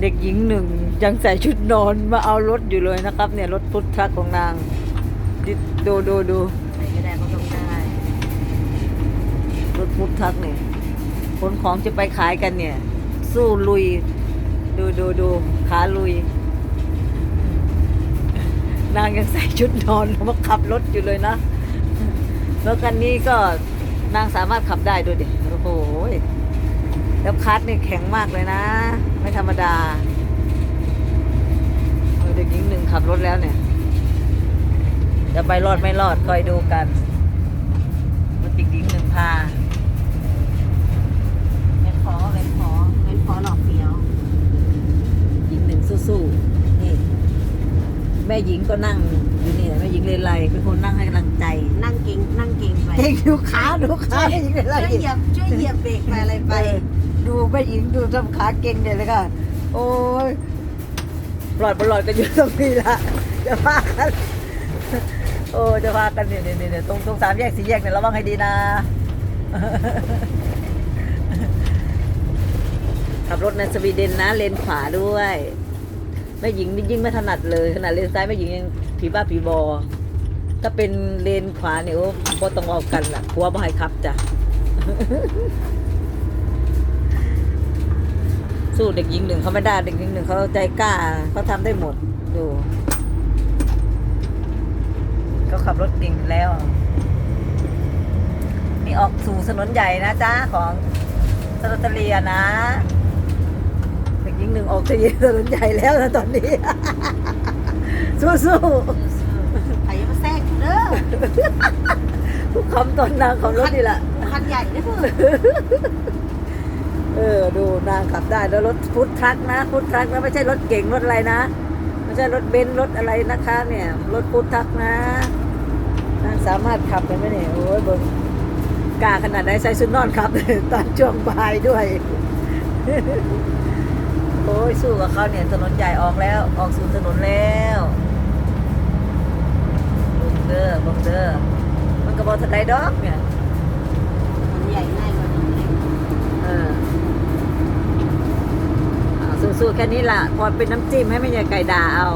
เด็กหญิงหนึ่งยังใส่ชุดนอนมาเอารถอยู่เลยนะครับ เนี่ยรถพุทธักของนางดิดูดูดูใครก็ได้ก็ต้องได้รถพุทธักเนี่ยขนของจะไปขายกันเนี่ย สู้ลุย ดูดูดูขาลุย นางยังใส่ชุดนอนมาขับรถอยู่เลยนะแล้วคันนี้ก็นางสามารถขับได้ดูดิโอ้โหแล้วคัสเนี่ยแข็งมากเลยนะ ไม่ธรรมดาเออเด็กหญิงหนึ่งขับรถแล้วเนี่ย จะไปรอดไม่รอดคอยดูกันรถเด็กหญิงหนึ่งพาเว้นขอเว้นขอเว้นขอหลอกเดียวหญิงหนึ่งสู้ๆนี่แม่หญิงก็นั่งอยู่นี่แหละแม่หญิงเลนไลเป็นคนนั่งให้กำลังใจ นั่งเก่งนั่งเก่งไปเก่งดูขาดูขาแม่หญิงเลนไลช่วยเหยียบช่วยเหยียบเบรกไปอะไรไปเออ ดูแม่หญิงดูทำขาเก่งเดี๋ยวเลยค่ะ โอ้ยปลอดปลอดกันอยู่ตรงนี้ละจะพากัน โอ้จะพากันเนี่ยเนี่ยเนี่ยตรงตรงสามแยกสี่แยกเนี่ยระวังให้ดีนะ ขับรถในสวีเดนนะเลนขวาด้วยแม่หญิงนี่ยิ่งไม่ถนัดเลยขนาดเลนซ้ายแม่หญิงยังผีบ้าผีบอ ถ้าเป็นเลนขวาเนี่ยโอ้บ่ต้องเอากันล่ะผัวบ่ให้ขับจ้ะ สู้เด็กหญิงหนึ่งเขาไม่ได้เด็กหญิงหนึ่งเขาใจกล้าเขาทำได้หมดดูเขาขับรถเก่งอยู่แล้วนี่ออกสู่ถนนใหญ่นะจ้าของสระตะเลียนะเด็กหญิงหนึ่งออกที่ถนนใหญ่แล้วนะตอนนี้ สู้ใครจะมาแทรกเด้อๆทุกคำตอนนางของรถนี่แหละคันใหญ่เด้อเอ อดูนางขับได้แล้วรถฟุตทรัคนะฟุตทรัคนะไม่ใช่รถเก่งรถอะไรนะ ไม่ใช่รถเบนซ์รถอะไรนะคะเนี่ยรถฟุตทรัคนะนางสามารถขับได้ไหมเนี่ยโอ้ยบนกาขนาดไหนใส่ชุดนอนขับตอนช่วงบ่ายด้วยโอ้ยสู้กับเขาเนี่ยถนนใหญ่ออกแล้วออกสู่ถนนแล้วบงเด้อเบิ่งเด้อมันก็บอทันไดดอกเนี่ยมันใหญ่ง่ากว่านี้ เออเอาสู้ๆ แค่นี้ละพอเป็นน้ำจิ้มให้ไม่ใช่ไก่ด่าเอา